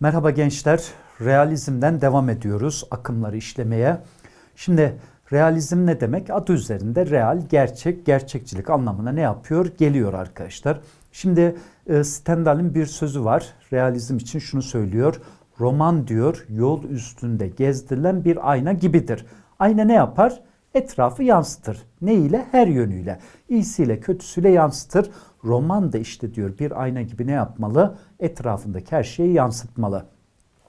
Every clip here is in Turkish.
Merhaba gençler. Realizmden devam ediyoruz akımları işlemeye. Şimdi realizm ne demek? Adı üzerinde real, gerçek, gerçekçilik anlamına ne yapıyor? Geliyor arkadaşlar. Şimdi e, Stendhal'in bir sözü var. Realizm için şunu söylüyor. Roman diyor yol üstünde gezdirilen bir ayna gibidir. Ayna ne yapar? Etrafı yansıtır. Ne ile? Her yönüyle. İyisiyle kötüsüyle yansıtır. Roman da işte diyor bir ayna gibi ne yapmalı? Etrafındaki her şeyi yansıtmalı.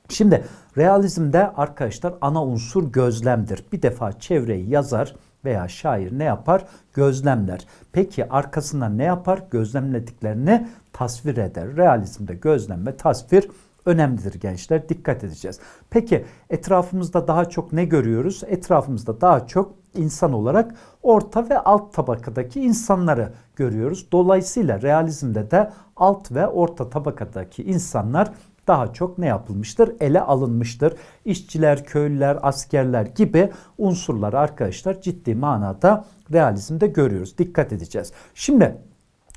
Şimdi realizmde arkadaşlar ana unsur gözlemdir. Bir defa çevreyi yazar veya şair ne yapar? Gözlemler. Peki arkasından ne yapar? Gözlemlediklerini tasvir eder. Realizmde gözlem ve tasvir önemlidir gençler. Dikkat edeceğiz. Peki etrafımızda daha çok ne görüyoruz? Etrafımızda daha çok insan olarak orta ve alt tabakadaki insanları görüyoruz. Dolayısıyla realizmde de alt ve orta tabakadaki insanlar daha çok ne yapılmıştır? Ele alınmıştır. İşçiler, köylüler, askerler gibi unsurları arkadaşlar ciddi manada realizmde görüyoruz. Dikkat edeceğiz. Şimdi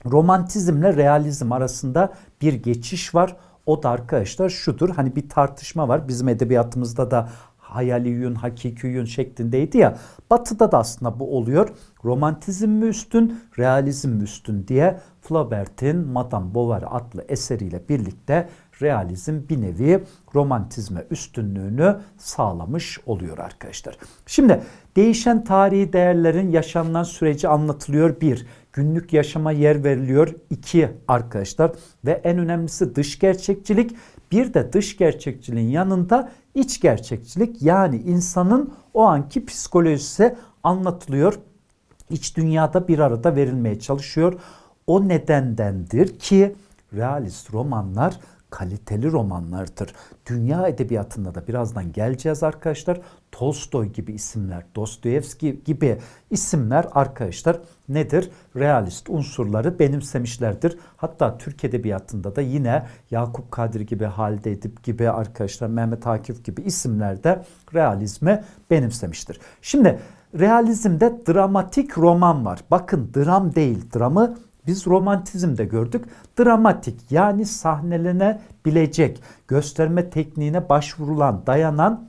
romantizmle realizm arasında bir geçiş var. O da arkadaşlar şudur. Hani bir tartışma var. Bizim edebiyatımızda da hayali yün, hakiki yün şeklindeydi ya. Batı'da da aslında bu oluyor. Romantizm mi üstün, realizm mi üstün diye Flaubert'in Madame Bovary adlı eseriyle birlikte realizm bir nevi romantizme üstünlüğünü sağlamış oluyor arkadaşlar. Şimdi değişen tarihi değerlerin yaşanılan süreci anlatılıyor bir. Günlük yaşama yer veriliyor iki arkadaşlar ve en önemlisi dış gerçekçilik. Bir de dış gerçekçiliğin yanında iç gerçekçilik yani insanın o anki psikolojisi anlatılıyor. İç dünyada bir arada verilmeye çalışıyor. O nedendendir ki realist romanlar kaliteli romanlardır. Dünya edebiyatında da birazdan geleceğiz arkadaşlar. Tolstoy gibi isimler, Dostoyevski gibi isimler arkadaşlar nedir? Realist unsurları benimsemişlerdir. Hatta Türk edebiyatında da yine Yakup Kadri gibi, Halide Edip gibi arkadaşlar, Mehmet Akif gibi isimler de realizmi benimsemiştir. Şimdi realizmde dramatik roman var. Bakın dram değil, dramı biz romantizmde gördük. Dramatik yani sahnelenebilecek, gösterme tekniğine başvurulan, dayanan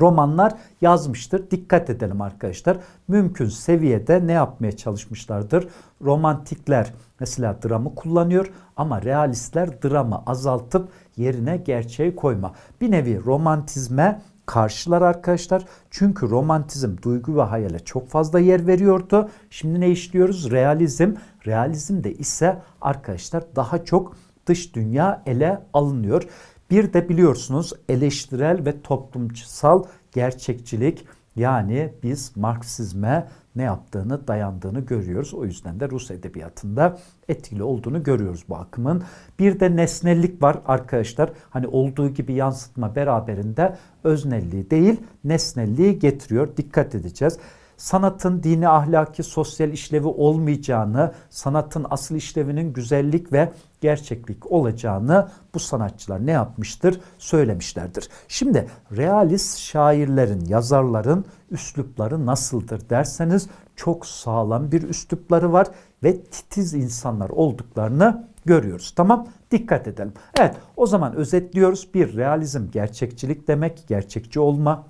romanlar yazmıştır. Dikkat edelim arkadaşlar. Mümkün seviyede ne yapmaya çalışmışlardır? Romantikler mesela dramı kullanıyor ama realistler dramı azaltıp yerine gerçeği koyma. Bir nevi romantizme karşılar arkadaşlar. Çünkü romantizm duygu ve hayale çok fazla yer veriyordu. Şimdi ne işliyoruz? Realizm. Realizmde ise arkadaşlar daha çok dış dünya ele alınıyor. Bir de biliyorsunuz eleştirel ve toplumsal gerçekçilik yani biz Marksizme ne yaptığını, dayandığını görüyoruz. O yüzden de Rus edebiyatında etkili olduğunu görüyoruz bu akımın. Bir de nesnellik var arkadaşlar. Hani olduğu gibi yansıtma beraberinde öznelliği değil, nesnelliği getiriyor. Dikkat edeceğiz sanatın dini, ahlaki, sosyal işlevi olmayacağını, sanatın asıl işlevinin güzellik ve gerçeklik olacağını bu sanatçılar ne yapmıştır? Söylemişlerdir. Şimdi realist şairlerin, yazarların üslupları nasıldır derseniz çok sağlam bir üslupları var ve titiz insanlar olduklarını görüyoruz. Tamam? Dikkat edelim. Evet, o zaman özetliyoruz. Bir realizm gerçekçilik demek, gerçekçi olma,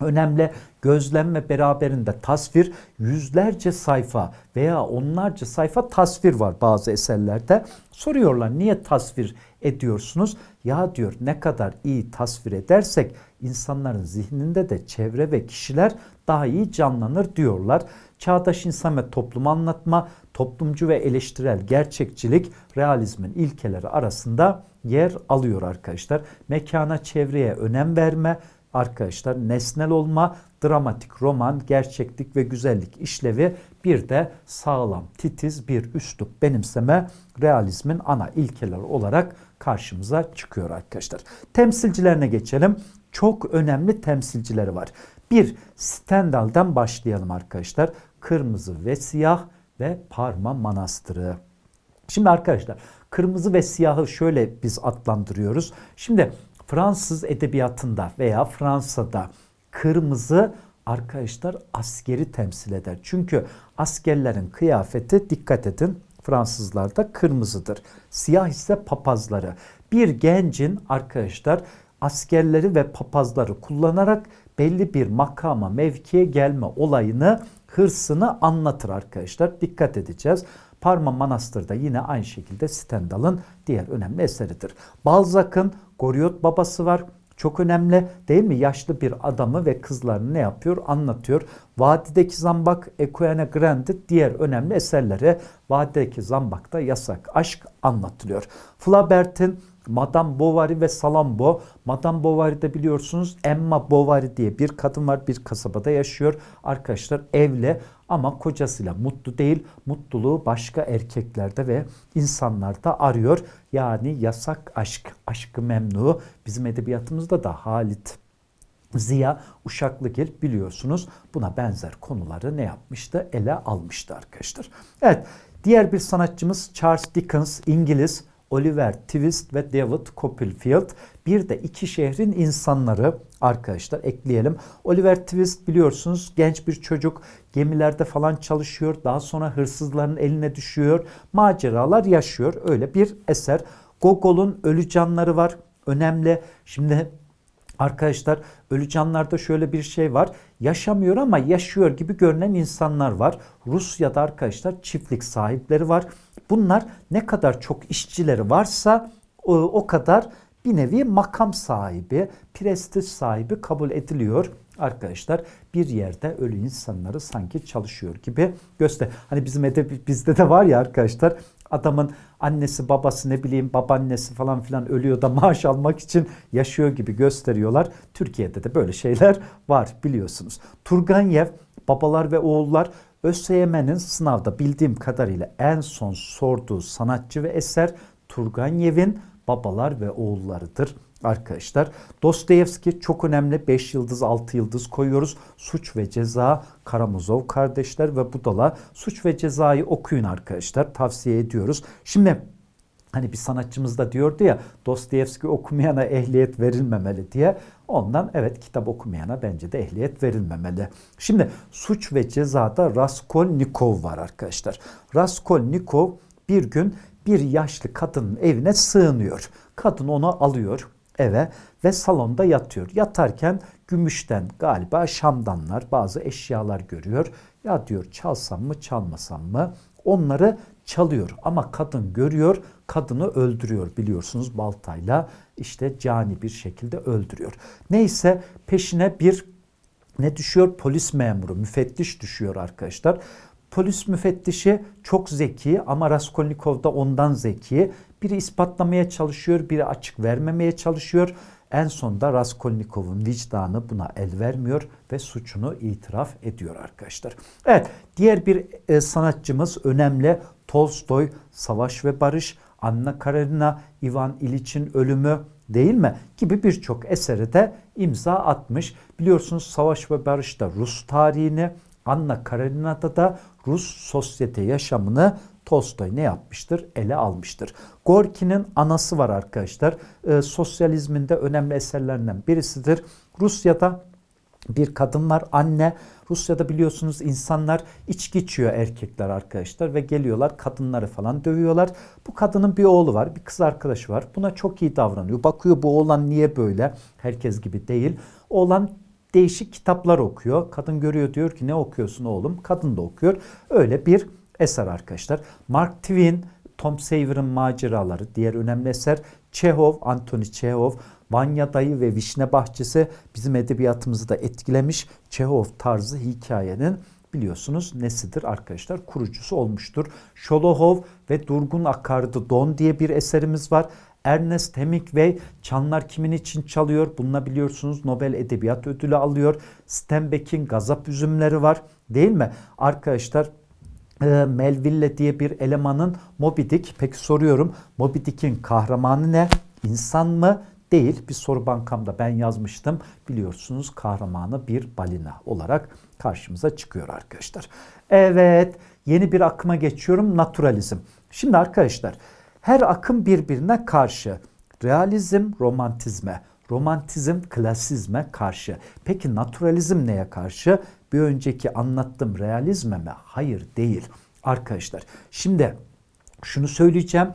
önemli gözlemle beraberinde tasvir yüzlerce sayfa veya onlarca sayfa tasvir var bazı eserlerde. Soruyorlar niye tasvir ediyorsunuz? Ya diyor ne kadar iyi tasvir edersek insanların zihninde de çevre ve kişiler daha iyi canlanır diyorlar. Çağdaş insan ve toplum anlatma, toplumcu ve eleştirel gerçekçilik realizmin ilkeleri arasında yer alıyor arkadaşlar. Mekana, çevreye önem verme, arkadaşlar nesnel olma, dramatik roman, gerçeklik ve güzellik işlevi bir de sağlam, titiz bir üslup benimseme realizmin ana ilkeleri olarak karşımıza çıkıyor arkadaşlar. Temsilcilerine geçelim. Çok önemli temsilcileri var. Bir, Stendhal'den başlayalım arkadaşlar. Kırmızı ve siyah ve Parma Manastırı. Şimdi arkadaşlar kırmızı ve siyahı şöyle biz adlandırıyoruz. Şimdi Fransız edebiyatında veya Fransa'da kırmızı arkadaşlar askeri temsil eder. Çünkü askerlerin kıyafeti dikkat edin Fransızlarda kırmızıdır. Siyah ise papazları. Bir gencin arkadaşlar askerleri ve papazları kullanarak belli bir makama, mevkiye gelme olayını, hırsını anlatır arkadaşlar. Dikkat edeceğiz. Parma Manastır'da yine aynı şekilde Stendhal'ın diğer önemli eseridir. Balzac'ın Goriot babası var. Çok önemli değil mi? Yaşlı bir adamı ve kızlarını ne yapıyor? Anlatıyor. Vadideki Zambak, Equine Grande diğer önemli eserleri Vadideki Zambak'ta yasak aşk anlatılıyor. Flaubert'in Madame Bovary ve Salambo. Madame Bovary'de biliyorsunuz Emma Bovary diye bir kadın var. Bir kasabada yaşıyor. Arkadaşlar evli ama kocasıyla mutlu değil. Mutluluğu başka erkeklerde ve insanlarda arıyor. Yani yasak aşk, aşkı memnu. Bizim edebiyatımızda da Halit Ziya Uşaklıgil biliyorsunuz buna benzer konuları ne yapmıştı? Ele almıştı arkadaşlar. Evet diğer bir sanatçımız Charles Dickens İngiliz Oliver Twist ve David Copperfield. Bir de iki şehrin insanları arkadaşlar ekleyelim. Oliver Twist biliyorsunuz genç bir çocuk gemilerde falan çalışıyor. Daha sonra hırsızların eline düşüyor. Maceralar yaşıyor. Öyle bir eser. Gogol'un Ölü Canları var. Önemli. Şimdi Arkadaşlar ölü canlarda şöyle bir şey var. Yaşamıyor ama yaşıyor gibi görünen insanlar var. Rusya'da arkadaşlar çiftlik sahipleri var. Bunlar ne kadar çok işçileri varsa o, kadar bir nevi makam sahibi, prestij sahibi kabul ediliyor arkadaşlar bir yerde ölü insanları sanki çalışıyor gibi göster. Hani bizim edebi bizde de var ya arkadaşlar adamın annesi babası ne bileyim babaannesi falan filan ölüyor da maaş almak için yaşıyor gibi gösteriyorlar. Türkiye'de de böyle şeyler var biliyorsunuz. Turganev babalar ve oğullar ÖSYM'nin sınavda bildiğim kadarıyla en son sorduğu sanatçı ve eser Turganev'in babalar ve oğullarıdır arkadaşlar. Dostoyevski çok önemli 5 yıldız 6 yıldız koyuyoruz. Suç ve Ceza Karamazov kardeşler ve Budala Suç ve Ceza'yı okuyun arkadaşlar tavsiye ediyoruz. Şimdi Hani bir sanatçımız da diyordu ya Dostoyevski okumayana ehliyet verilmemeli diye. Ondan evet kitap okumayana bence de ehliyet verilmemeli. Şimdi suç ve cezada Raskolnikov var arkadaşlar. Raskolnikov bir gün bir yaşlı kadının evine sığınıyor. Kadın onu alıyor eve ve salonda yatıyor. Yatarken gümüşten galiba şamdanlar bazı eşyalar görüyor. Ya diyor çalsam mı çalmasam mı? Onları çalıyor ama kadın görüyor, kadını öldürüyor biliyorsunuz baltayla işte cani bir şekilde öldürüyor. Neyse peşine bir ne düşüyor? Polis memuru, müfettiş düşüyor arkadaşlar. Polis müfettişi çok zeki ama Raskolnikov da ondan zeki. Biri ispatlamaya çalışıyor, biri açık vermemeye çalışıyor. En sonunda Raskolnikov'un vicdanı buna el vermiyor ve suçunu itiraf ediyor arkadaşlar. Evet, diğer bir e, sanatçımız önemli Tolstoy, Savaş ve Barış, Anna Karenina, Ivan İliç'in ölümü değil mi? Gibi birçok eseri de imza atmış. Biliyorsunuz Savaş ve Barış'ta Rus tarihini, Anna Karenina'da da Rus sosyete yaşamını Tolstoy ne yapmıştır? Ele almıştır. Gorki'nin anası var arkadaşlar. E, sosyalizmin de önemli eserlerinden birisidir. Rusya'da bir kadın var anne. Rusya'da biliyorsunuz insanlar içki içiyor erkekler arkadaşlar ve geliyorlar kadınları falan dövüyorlar. Bu kadının bir oğlu var, bir kız arkadaşı var. Buna çok iyi davranıyor. Bakıyor bu oğlan niye böyle? Herkes gibi değil. Oğlan değişik kitaplar okuyor. Kadın görüyor diyor ki ne okuyorsun oğlum? Kadın da okuyor. Öyle bir eser arkadaşlar. Mark Twain, Tom Sawyer'ın maceraları diğer önemli eser. Çehov, Anthony Çehov, Vanya Dayı ve Vişne Bahçesi bizim edebiyatımızı da etkilemiş. Çehov tarzı hikayenin biliyorsunuz nesidir arkadaşlar? Kurucusu olmuştur. Şolohov ve Durgun Akardı Don diye bir eserimiz var. Ernest Hemingway Çanlar Kimin için Çalıyor? Bununla biliyorsunuz Nobel Edebiyat Ödülü alıyor. Steinbeck'in Gazap Üzümleri var değil mi? Arkadaşlar e, Melville diye bir elemanın Moby Dick. Peki soruyorum Moby Dick'in kahramanı ne? İnsan mı? Değil. Bir soru bankamda ben yazmıştım. Biliyorsunuz kahramanı bir balina olarak karşımıza çıkıyor arkadaşlar. Evet yeni bir akıma geçiyorum. Naturalizm. Şimdi arkadaşlar her akım birbirine karşı. Realizm romantizme, romantizm klasizme karşı. Peki naturalizm neye karşı? Bir önceki anlattığım realizme mi? Hayır değil. Arkadaşlar şimdi şunu söyleyeceğim.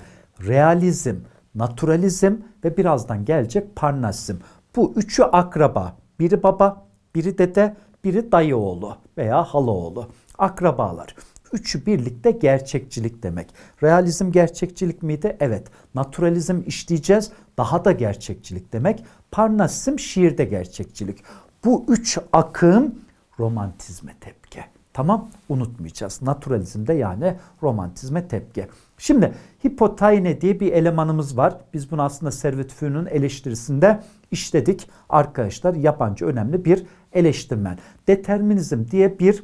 Realizm, naturalizm ve birazdan gelecek parnasizm. Bu üçü akraba. Biri baba, biri dede, biri dayı oğlu veya hala oğlu. Akrabalar. Üçü birlikte gerçekçilik demek. Realizm gerçekçilik miydi? Evet. Naturalizm işleyeceğiz. Daha da gerçekçilik demek. Parnasizm şiirde gerçekçilik. Bu üç akım romantizme tepki. Tamam unutmayacağız. Naturalizmde yani romantizme tepki. Şimdi hipotayne diye bir elemanımız var. Biz bunu aslında Servet Fünun'un eleştirisinde işledik. Arkadaşlar yabancı önemli bir eleştirmen. Determinizm diye bir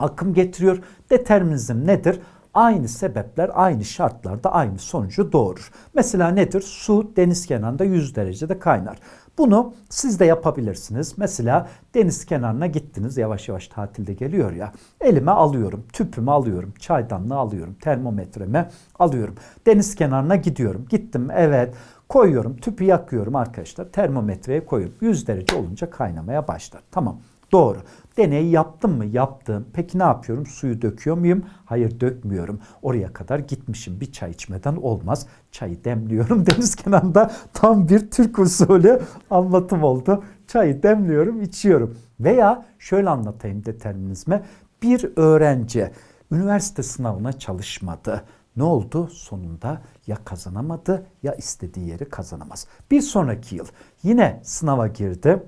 akım getiriyor. Determinizm nedir? Aynı sebepler aynı şartlarda aynı sonucu doğurur. Mesela nedir? Su deniz kenarında 100 derecede kaynar. Bunu siz de yapabilirsiniz. Mesela deniz kenarına gittiniz yavaş yavaş tatilde geliyor ya. Elime alıyorum, tüpümü alıyorum, çaydanlığı alıyorum, termometremi alıyorum. Deniz kenarına gidiyorum. Gittim evet koyuyorum, tüpü yakıyorum arkadaşlar. Termometreye koyuyorum. 100 derece olunca kaynamaya başlar. Tamam. Doğru. Deneyi yaptım mı? Yaptım. Peki ne yapıyorum? Suyu döküyor muyum? Hayır dökmüyorum. Oraya kadar gitmişim. Bir çay içmeden olmaz. Çayı demliyorum. Deniz kenarında tam bir Türk usulü anlatım oldu. Çayı demliyorum, içiyorum. Veya şöyle anlatayım determinizme. Bir öğrenci üniversite sınavına çalışmadı. Ne oldu? Sonunda ya kazanamadı ya istediği yeri kazanamaz. Bir sonraki yıl yine sınava girdi.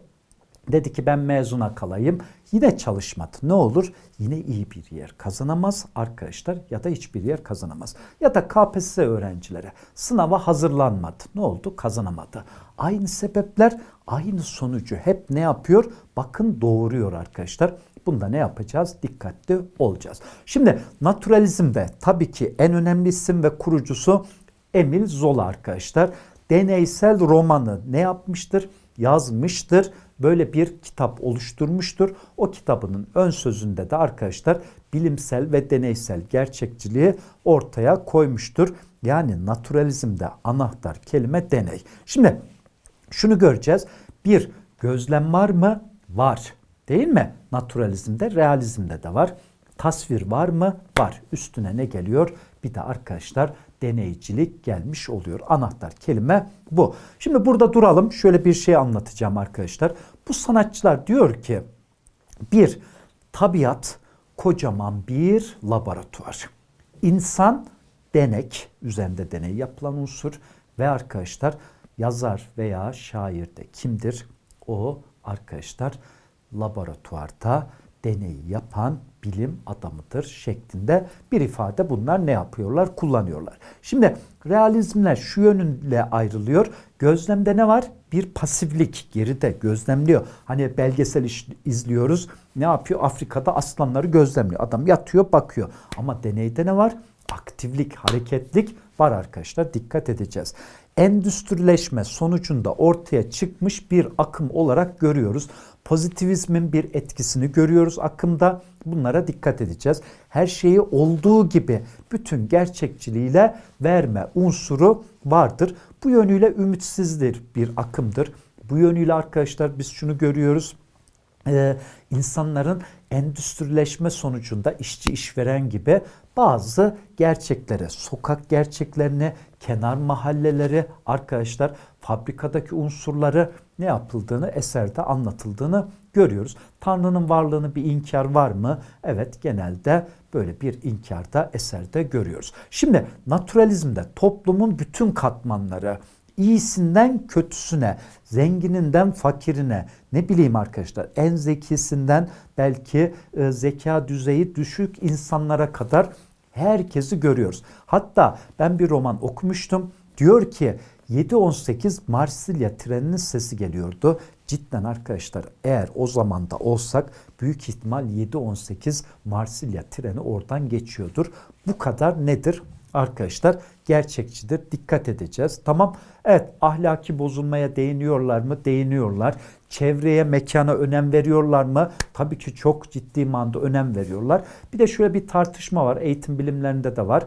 Dedi ki ben mezuna kalayım. Yine çalışmadı. Ne olur? Yine iyi bir yer kazanamaz arkadaşlar ya da hiçbir yer kazanamaz. Ya da KPSS öğrencilere sınava hazırlanmadı. Ne oldu? Kazanamadı. Aynı sebepler aynı sonucu hep ne yapıyor? Bakın doğuruyor arkadaşlar. Bunda ne yapacağız? Dikkatli olacağız. Şimdi naturalizmde tabii ki en önemli isim ve kurucusu Emil Zola arkadaşlar. Deneysel romanı ne yapmıştır? Yazmıştır böyle bir kitap oluşturmuştur. O kitabının ön sözünde de arkadaşlar bilimsel ve deneysel gerçekçiliği ortaya koymuştur. Yani naturalizmde anahtar kelime deney. Şimdi şunu göreceğiz. Bir gözlem var mı? Var. Değil mi? Naturalizmde, realizmde de var. Tasvir var mı? Var. Üstüne ne geliyor? Bir de arkadaşlar deneycilik gelmiş oluyor. Anahtar kelime bu. Şimdi burada duralım. Şöyle bir şey anlatacağım arkadaşlar. Bu sanatçılar diyor ki bir tabiat kocaman bir laboratuvar. İnsan denek, üzerinde deney yapılan unsur ve arkadaşlar yazar veya şair de kimdir? O arkadaşlar laboratuvarda deneyi yapan bilim adamıdır şeklinde bir ifade bunlar ne yapıyorlar? Kullanıyorlar. Şimdi realizmler şu yönüyle ayrılıyor. Gözlemde ne var? Bir pasiflik geride gözlemliyor. Hani belgesel izliyoruz. Ne yapıyor? Afrika'da aslanları gözlemliyor. Adam yatıyor bakıyor. Ama deneyde ne var? Aktiflik, hareketlik var arkadaşlar. Dikkat edeceğiz endüstrileşme sonucunda ortaya çıkmış bir akım olarak görüyoruz. Pozitivizmin bir etkisini görüyoruz akımda. Bunlara dikkat edeceğiz. Her şeyi olduğu gibi bütün gerçekçiliğiyle verme unsuru vardır. Bu yönüyle ümitsizdir bir akımdır. Bu yönüyle arkadaşlar biz şunu görüyoruz. Ee, insanların endüstrileşme sonucunda işçi işveren gibi bazı gerçeklere, sokak gerçeklerini, kenar mahalleleri arkadaşlar fabrikadaki unsurları ne yapıldığını eserde anlatıldığını görüyoruz. Tanrı'nın varlığını bir inkar var mı? Evet genelde böyle bir inkarda eserde görüyoruz. Şimdi naturalizmde toplumun bütün katmanları iyisinden kötüsüne, zengininden fakirine, ne bileyim arkadaşlar en zekisinden belki e, zeka düzeyi düşük insanlara kadar herkesi görüyoruz. Hatta ben bir roman okumuştum. Diyor ki 7-18 Marsilya treninin sesi geliyordu. Cidden arkadaşlar eğer o zamanda olsak büyük ihtimal 7-18 Marsilya treni oradan geçiyordur. Bu kadar nedir? Arkadaşlar gerçekçidir. Dikkat edeceğiz. Tamam. Evet ahlaki bozulmaya değiniyorlar mı? Değiniyorlar. Çevreye, mekana önem veriyorlar mı? Tabii ki çok ciddi manada önem veriyorlar. Bir de şöyle bir tartışma var. Eğitim bilimlerinde de var.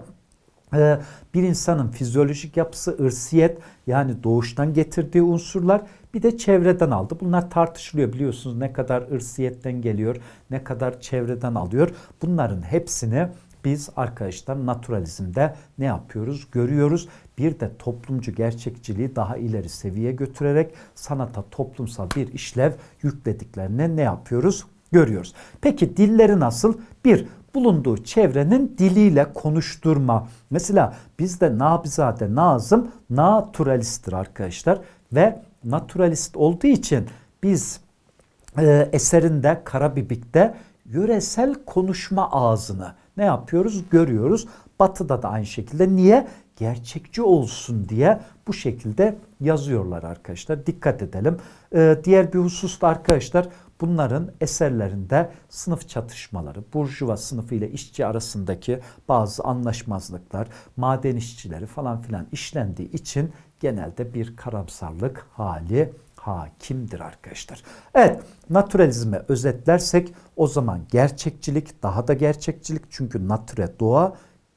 Ee, bir insanın fizyolojik yapısı, ırsiyet yani doğuştan getirdiği unsurlar bir de çevreden aldı. Bunlar tartışılıyor biliyorsunuz ne kadar ırsiyetten geliyor, ne kadar çevreden alıyor. Bunların hepsini biz arkadaşlar naturalizmde ne yapıyoruz? Görüyoruz. Bir de toplumcu gerçekçiliği daha ileri seviyeye götürerek sanata toplumsal bir işlev yüklediklerini ne yapıyoruz? Görüyoruz. Peki dilleri nasıl? Bir, bulunduğu çevrenin diliyle konuşturma. Mesela bizde Nabizade Nazım naturalisttir arkadaşlar ve naturalist olduğu için biz e, eserinde Karabibik'te yöresel konuşma ağzını ne yapıyoruz? Görüyoruz. Batı'da da aynı şekilde. Niye? Gerçekçi olsun diye bu şekilde yazıyorlar arkadaşlar. Dikkat edelim. Ee, diğer bir husus da arkadaşlar bunların eserlerinde sınıf çatışmaları, burjuva sınıfı ile işçi arasındaki bazı anlaşmazlıklar, maden işçileri falan filan işlendiği için genelde bir karamsarlık hali hakimdir arkadaşlar. Evet naturalizme özetlersek o zaman gerçekçilik daha da gerçekçilik çünkü nature doğa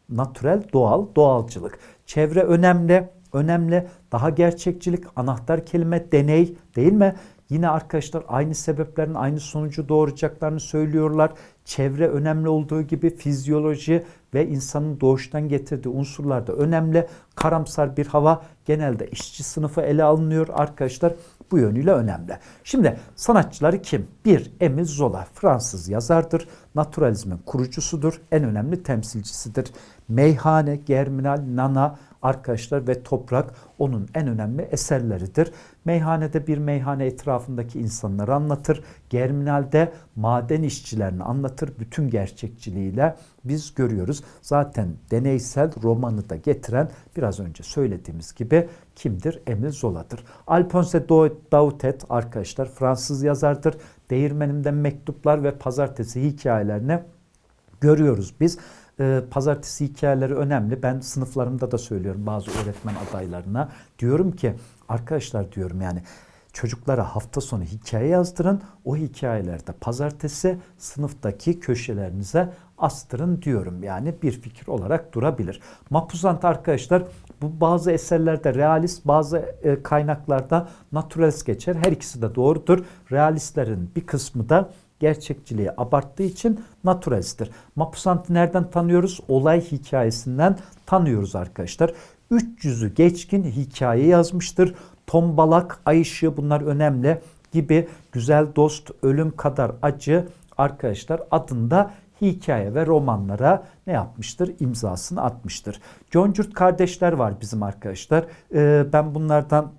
natürel doğal doğalcılık. Çevre önemli önemli daha gerçekçilik anahtar kelime deney değil mi? Yine arkadaşlar aynı sebeplerin aynı sonucu doğuracaklarını söylüyorlar. Çevre önemli olduğu gibi fizyoloji ve insanın doğuştan getirdiği unsurlar da önemli. Karamsar bir hava genelde işçi sınıfı ele alınıyor arkadaşlar. Bu yönüyle önemli. Şimdi sanatçıları kim? Bir, Emile Zola Fransız yazardır. Naturalizmin kurucusudur. En önemli temsilcisidir. Meyhane, Germinal, Nana, arkadaşlar ve toprak onun en önemli eserleridir. Meyhanede bir meyhane etrafındaki insanları anlatır. Germinalde maden işçilerini anlatır. Bütün gerçekçiliğiyle biz görüyoruz. Zaten deneysel romanı da getiren biraz önce söylediğimiz gibi kimdir? Emile Zola'dır. Alphonse Dautet arkadaşlar Fransız yazardır. Değirmenimden mektuplar ve pazartesi hikayelerini görüyoruz biz. Ee, pazartesi hikayeleri önemli. Ben sınıflarımda da söylüyorum bazı öğretmen adaylarına. Diyorum ki arkadaşlar diyorum yani çocuklara hafta sonu hikaye yazdırın. O hikayelerde pazartesi sınıftaki köşelerinize astırın diyorum. Yani bir fikir olarak durabilir. Mapuzant arkadaşlar bu bazı eserlerde realist bazı e, kaynaklarda naturalist geçer. Her ikisi de doğrudur. Realistlerin bir kısmı da gerçekçiliği abarttığı için naturalisttir. Mapusant'ı nereden tanıyoruz? Olay hikayesinden tanıyoruz arkadaşlar. 300'ü geçkin hikaye yazmıştır. Tombalak, Ay ışığı bunlar önemli gibi güzel dost, ölüm kadar acı arkadaşlar adında hikaye ve romanlara ne yapmıştır? İmzasını atmıştır. John Curt kardeşler var bizim arkadaşlar. Ee, ben bunlardan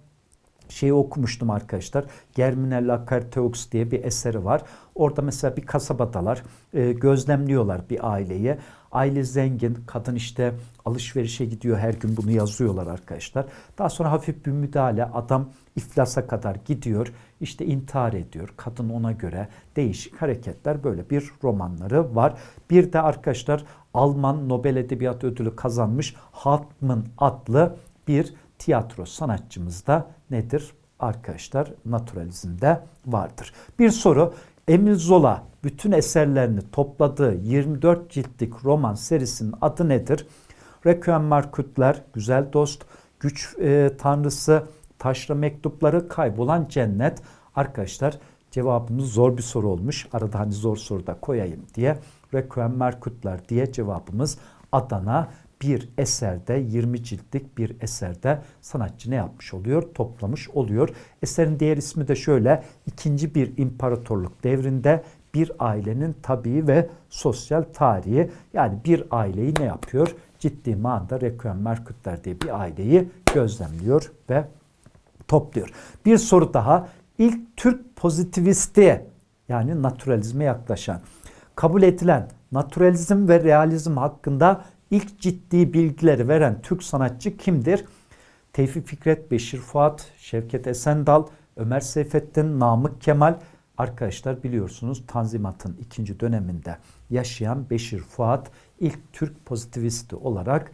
şeyi okumuştum arkadaşlar. Germinella Carteux diye bir eseri var. Orada mesela bir kasabadalar e, gözlemliyorlar bir aileyi. Aile zengin, kadın işte alışverişe gidiyor her gün bunu yazıyorlar arkadaşlar. Daha sonra hafif bir müdahale adam iflasa kadar gidiyor. İşte intihar ediyor. Kadın ona göre değişik hareketler böyle bir romanları var. Bir de arkadaşlar Alman Nobel Edebiyat Ödülü kazanmış Hartmann adlı bir tiyatro sanatçımız da nedir? Arkadaşlar naturalizmde vardır. Bir soru Emil Zola bütün eserlerini topladığı 24 ciltlik roman serisinin adı nedir? Requiem Markutler, Güzel Dost, Güç e, Tanrısı, Taşra Mektupları, Kaybolan Cennet. Arkadaşlar cevabımız zor bir soru olmuş. Arada hani zor soru da koyayım diye. Requiem Markutler diye cevabımız Adana bir eserde 20 ciltlik bir eserde sanatçı ne yapmış oluyor? Toplamış oluyor. Eserin diğer ismi de şöyle. ikinci bir imparatorluk devrinde bir ailenin tabii ve sosyal tarihi yani bir aileyi ne yapıyor? Ciddi manada Requiem Merkutler diye bir aileyi gözlemliyor ve topluyor. Bir soru daha. İlk Türk pozitivisti yani naturalizme yaklaşan, kabul edilen naturalizm ve realizm hakkında ilk ciddi bilgileri veren Türk sanatçı kimdir? Tevfik Fikret, Beşir Fuat, Şevket Esendal, Ömer Seyfettin, Namık Kemal. Arkadaşlar biliyorsunuz Tanzimat'ın ikinci döneminde yaşayan Beşir Fuat ilk Türk pozitivisti olarak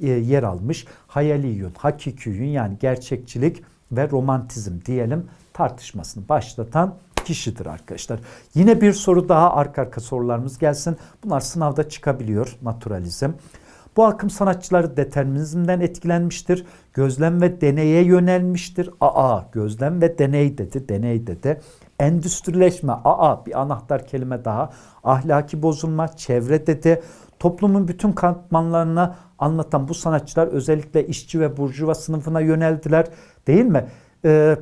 e, yer almış. Hayaliyün, hakikiyün yani gerçekçilik ve romantizm diyelim tartışmasını başlatan kişidir arkadaşlar. Yine bir soru daha arka arka sorularımız gelsin. Bunlar sınavda çıkabiliyor naturalizm. Bu akım sanatçıları determinizmden etkilenmiştir. Gözlem ve deneye yönelmiştir. Aa gözlem ve deney dedi, deney dedi. Endüstrileşme, aa bir anahtar kelime daha. Ahlaki bozulma, çevre dedi. toplumun bütün katmanlarını anlatan bu sanatçılar özellikle işçi ve burjuva sınıfına yöneldiler değil mi? Ee,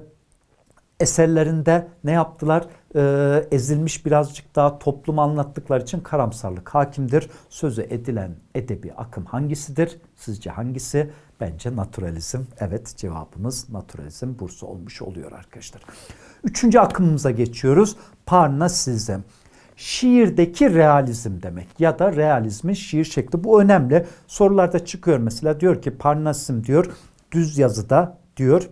eserlerinde ne yaptılar? Ee, ezilmiş birazcık daha toplumu anlattıkları için karamsarlık hakimdir. Sözü edilen edebi akım hangisidir? Sizce hangisi? Bence naturalizm. Evet cevabımız naturalizm Bursa olmuş oluyor arkadaşlar. Üçüncü akımımıza geçiyoruz. Parnasizm. Şiirdeki realizm demek ya da realizmin şiir şekli. Bu önemli. Sorularda çıkıyor mesela diyor ki Parnasizm diyor düz yazıda diyor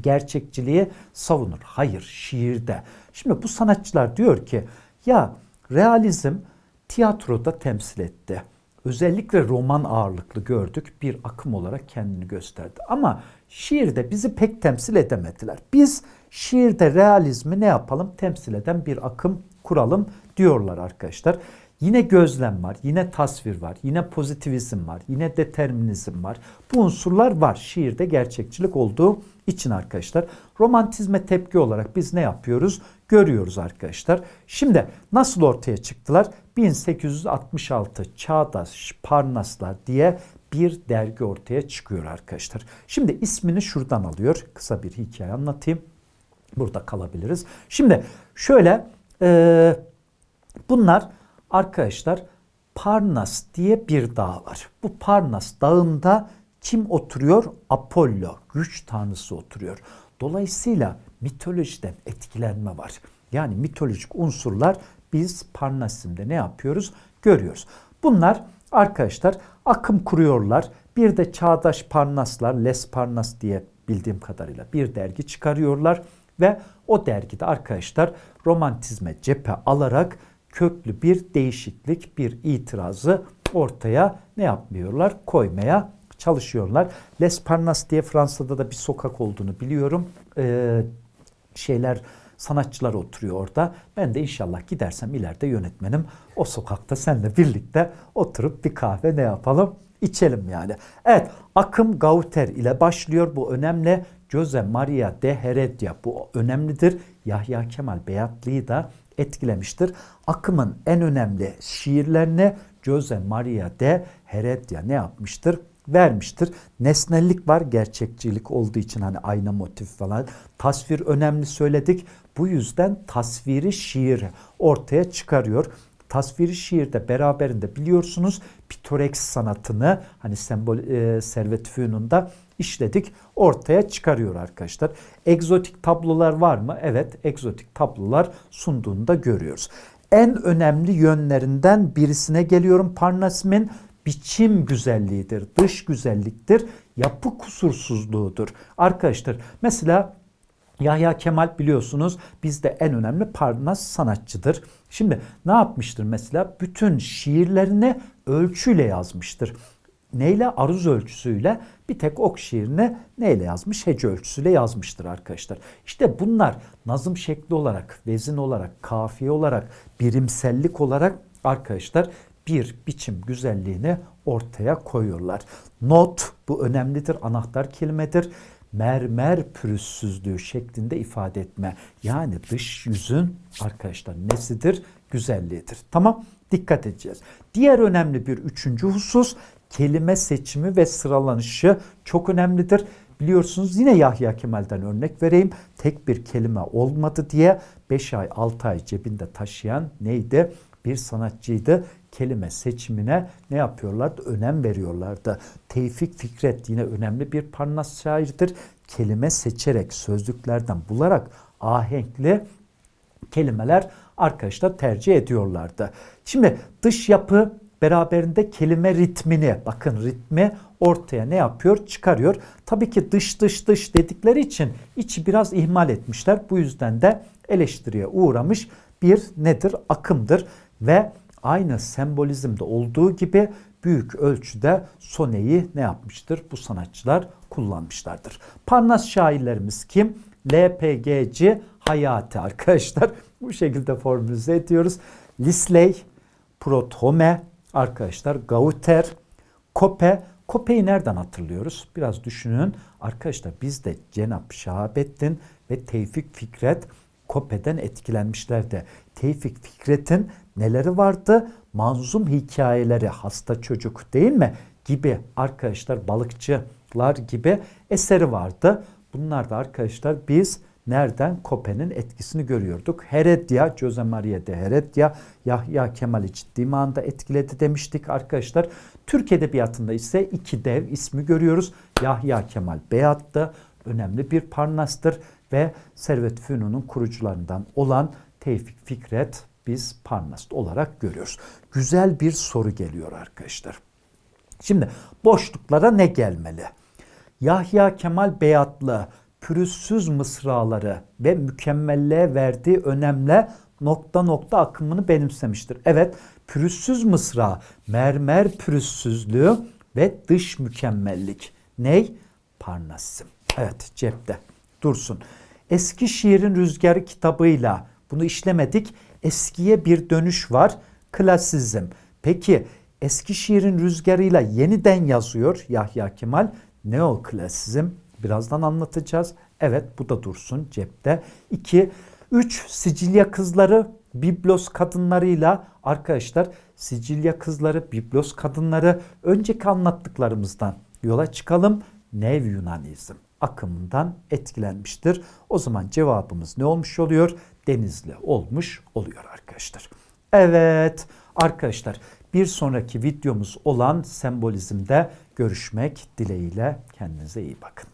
gerçekçiliği savunur. Hayır şiirde. Şimdi bu sanatçılar diyor ki ya realizm tiyatroda temsil etti. Özellikle roman ağırlıklı gördük bir akım olarak kendini gösterdi. Ama şiirde bizi pek temsil edemediler. Biz şiirde realizmi ne yapalım? Temsil eden bir akım kuralım diyorlar arkadaşlar. Yine gözlem var, yine tasvir var, yine pozitivizm var, yine determinizm var. Bu unsurlar var şiirde gerçekçilik olduğu için arkadaşlar. Romantizme tepki olarak biz ne yapıyoruz? Görüyoruz arkadaşlar. Şimdi nasıl ortaya çıktılar? 1866 Çağdaş Parnaslar diye bir dergi ortaya çıkıyor arkadaşlar. Şimdi ismini şuradan alıyor. Kısa bir hikaye anlatayım. Burada kalabiliriz. Şimdi şöyle e, bunlar arkadaşlar Parnas diye bir dağ var. Bu Parnas dağında kim oturuyor? Apollo, güç tanrısı oturuyor. Dolayısıyla mitolojiden etkilenme var. Yani mitolojik unsurlar biz Parnassim'de ne yapıyoruz? Görüyoruz. Bunlar arkadaşlar akım kuruyorlar. Bir de çağdaş Parnaslar, Les Parnas diye bildiğim kadarıyla bir dergi çıkarıyorlar ve o dergide arkadaşlar romantizme cephe alarak köklü bir değişiklik, bir itirazı ortaya ne yapmıyorlar? Koymaya çalışıyorlar. Les Parnas diye Fransa'da da bir sokak olduğunu biliyorum. Ee, şeyler sanatçılar oturuyor orada. Ben de inşallah gidersem ileride yönetmenim o sokakta seninle birlikte oturup bir kahve ne yapalım? içelim yani. Evet akım Gauter ile başlıyor. Bu önemli. Jose Maria de Heredia bu önemlidir. Yahya Kemal Beyatlı'yı da etkilemiştir. Akımın en önemli şiirlerini Jose Maria de Heredia ne yapmıştır? vermiştir. Nesnellik var gerçekçilik olduğu için hani ayna motif falan. Tasvir önemli söyledik. Bu yüzden tasviri şiir ortaya çıkarıyor. Tasviri şiirde beraberinde biliyorsunuz pitoreks sanatını hani sembol e, servet fünunda işledik ortaya çıkarıyor arkadaşlar. Egzotik tablolar var mı? Evet egzotik tablolar sunduğunda görüyoruz. En önemli yönlerinden birisine geliyorum Parnassim'in biçim güzelliğidir, dış güzelliktir, yapı kusursuzluğudur. Arkadaşlar mesela Yahya Kemal biliyorsunuz bizde en önemli Parnas sanatçıdır. Şimdi ne yapmıştır mesela? Bütün şiirlerini ölçüyle yazmıştır. Neyle? Aruz ölçüsüyle bir tek ok şiirini neyle yazmış? Hece ölçüsüyle yazmıştır arkadaşlar. İşte bunlar nazım şekli olarak, vezin olarak, kafiye olarak, birimsellik olarak arkadaşlar bir biçim güzelliğini ortaya koyuyorlar. Not bu önemlidir, anahtar kelimedir. Mermer pürüzsüzlüğü şeklinde ifade etme. Yani dış yüzün arkadaşlar nesidir? Güzelliğidir. Tamam dikkat edeceğiz. Diğer önemli bir üçüncü husus kelime seçimi ve sıralanışı çok önemlidir. Biliyorsunuz yine Yahya Kemal'den örnek vereyim. Tek bir kelime olmadı diye 5 ay 6 ay cebinde taşıyan neydi? Bir sanatçıydı kelime seçimine ne yapıyorlardı? Önem veriyorlardı. Tevfik Fikret yine önemli bir Parnas şairdir. Kelime seçerek, sözlüklerden bularak ahenkli kelimeler arkadaşlar tercih ediyorlardı. Şimdi dış yapı beraberinde kelime ritmini bakın ritmi ortaya ne yapıyor? Çıkarıyor. Tabii ki dış dış dış dedikleri için içi biraz ihmal etmişler. Bu yüzden de eleştiriye uğramış bir nedir? Akımdır ve aynı sembolizmde olduğu gibi büyük ölçüde soneyi ne yapmıştır? Bu sanatçılar kullanmışlardır. Parnas şairlerimiz kim? LPGC Hayati arkadaşlar. Bu şekilde formülize ediyoruz. Lisley, Protome arkadaşlar, Gauter, Kope. Kope'yi nereden hatırlıyoruz? Biraz düşünün. Arkadaşlar biz de Cenap Şahabettin ve Tevfik Fikret Kope'den etkilenmişler de Tevfik Fikret'in neleri vardı? Manzum hikayeleri, hasta çocuk değil mi? Gibi arkadaşlar balıkçılar gibi eseri vardı. Bunlar da arkadaşlar biz nereden Kope'nin etkisini görüyorduk. Heredia, Jose Maria de Heredia, Yahya Kemal'i ciddi manada etkiledi demiştik arkadaşlar. Türk Edebiyatı'nda ise iki dev ismi görüyoruz. Yahya Kemal Beyat'tı, önemli bir parnastır ve Servet Fünun'un kurucularından olan Tevfik Fikret biz Parnast olarak görüyoruz. Güzel bir soru geliyor arkadaşlar. Şimdi boşluklara ne gelmeli? Yahya Kemal Beyatlı pürüzsüz mısraları ve mükemmelliğe verdiği önemle nokta nokta akımını benimsemiştir. Evet pürüzsüz mısra, mermer pürüzsüzlüğü ve dış mükemmellik. Ney? Parnassim. Evet cepte dursun. Eski şiirin rüzgarı kitabıyla bunu işlemedik. Eskiye bir dönüş var. Klasizm. Peki eski şiirin rüzgarıyla yeniden yazıyor Yahya Kemal. Neoklasizm. Birazdan anlatacağız. Evet bu da dursun cepte. 2. 3. Sicilya kızları Biblos kadınlarıyla arkadaşlar Sicilya kızları, Biblos kadınları önceki anlattıklarımızdan yola çıkalım. Nev Yunanizm akımından etkilenmiştir. O zaman cevabımız ne olmuş oluyor? denizle olmuş oluyor arkadaşlar. Evet arkadaşlar bir sonraki videomuz olan sembolizmde görüşmek dileğiyle kendinize iyi bakın.